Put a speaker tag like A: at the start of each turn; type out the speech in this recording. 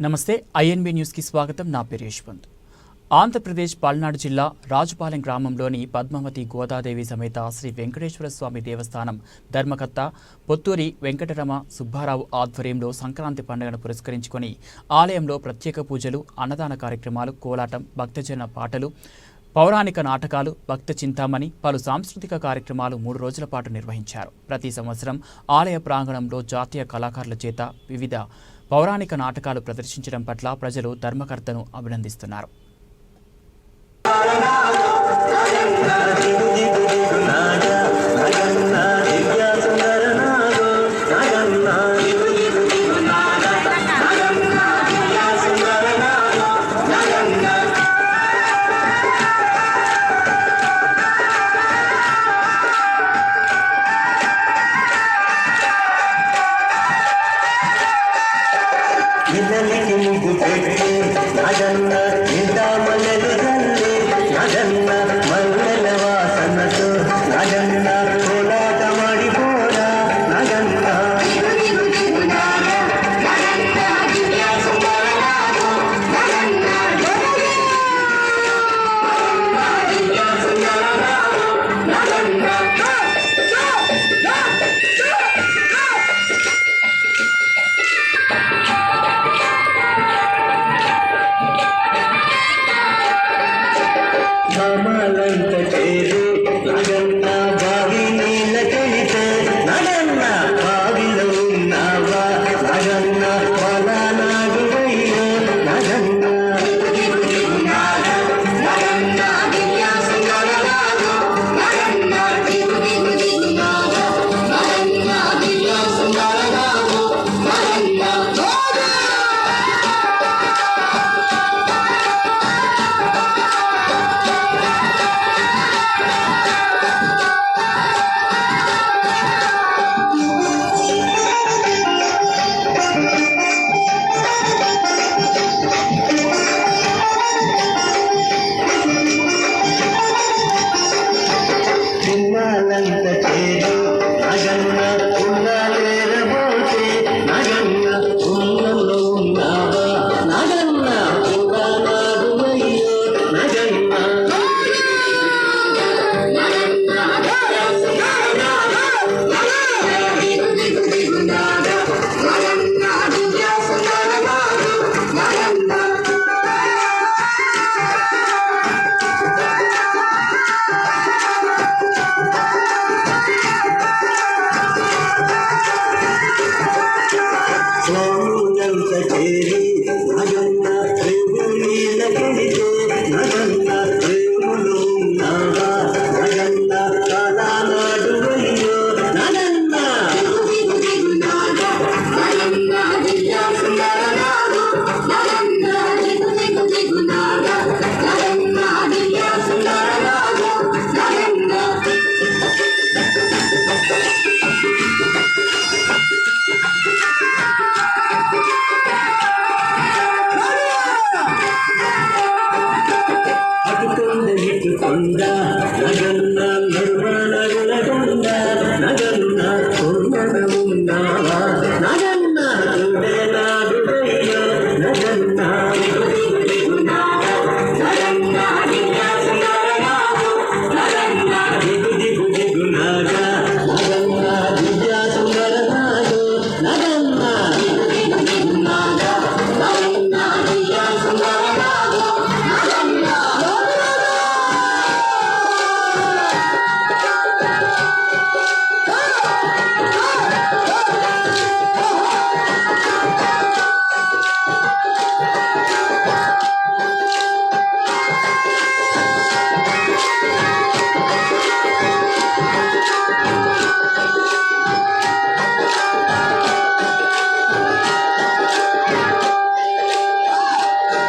A: నమస్తే ఐఎన్బి న్యూస్కి స్వాగతం. నా పేరు యశ్వంత్. ఆంధ్రప్రదేశ్ పల్నాడు జిల్లా రాజుపాలెం గ్రామంలోని పద్మావతి గోదాదేవి సమేత శ్రీ వెంకటేశ్వర స్వామి దేవస్థానం ధర్మకర్త పొత్తూరి వెంకటరమ సుబ్బారావు ఆధ్వర్యంలో సంక్రాంతి పండుగను పురస్కరించుకొని ఆలయంలో ప్రత్యేక పూజలు అన్నదాన కార్యక్రమాలు కోలాటం భక్తజన పాటలు పౌరాణిక నాటకాలు భక్త చింతామణి పలు సాంస్కృతిక కార్యక్రమాలు మూడు రోజుల పాటు నిర్వహించారు. ప్రతి సంవత్సరం ఆలయ ప్రాంగణంలో జాతీయ కళాకారుల చేత వివిధ పౌరాణిక నాటకాలు ప్రదర్శించడం పట్ల ప్రజలు ధర్మకర్తను అభినందిస్తున్నారు.
B: నిజలికి నిజు పెట్టు అదన్న నిజామలెదురల్లి అదన్న మంగళ వాసనతో అదన్న daquele கொண்டா நகர்ந்தால் நறுமண கொண்டா நகர்ந்தால் பொன்மனமும் நாவா.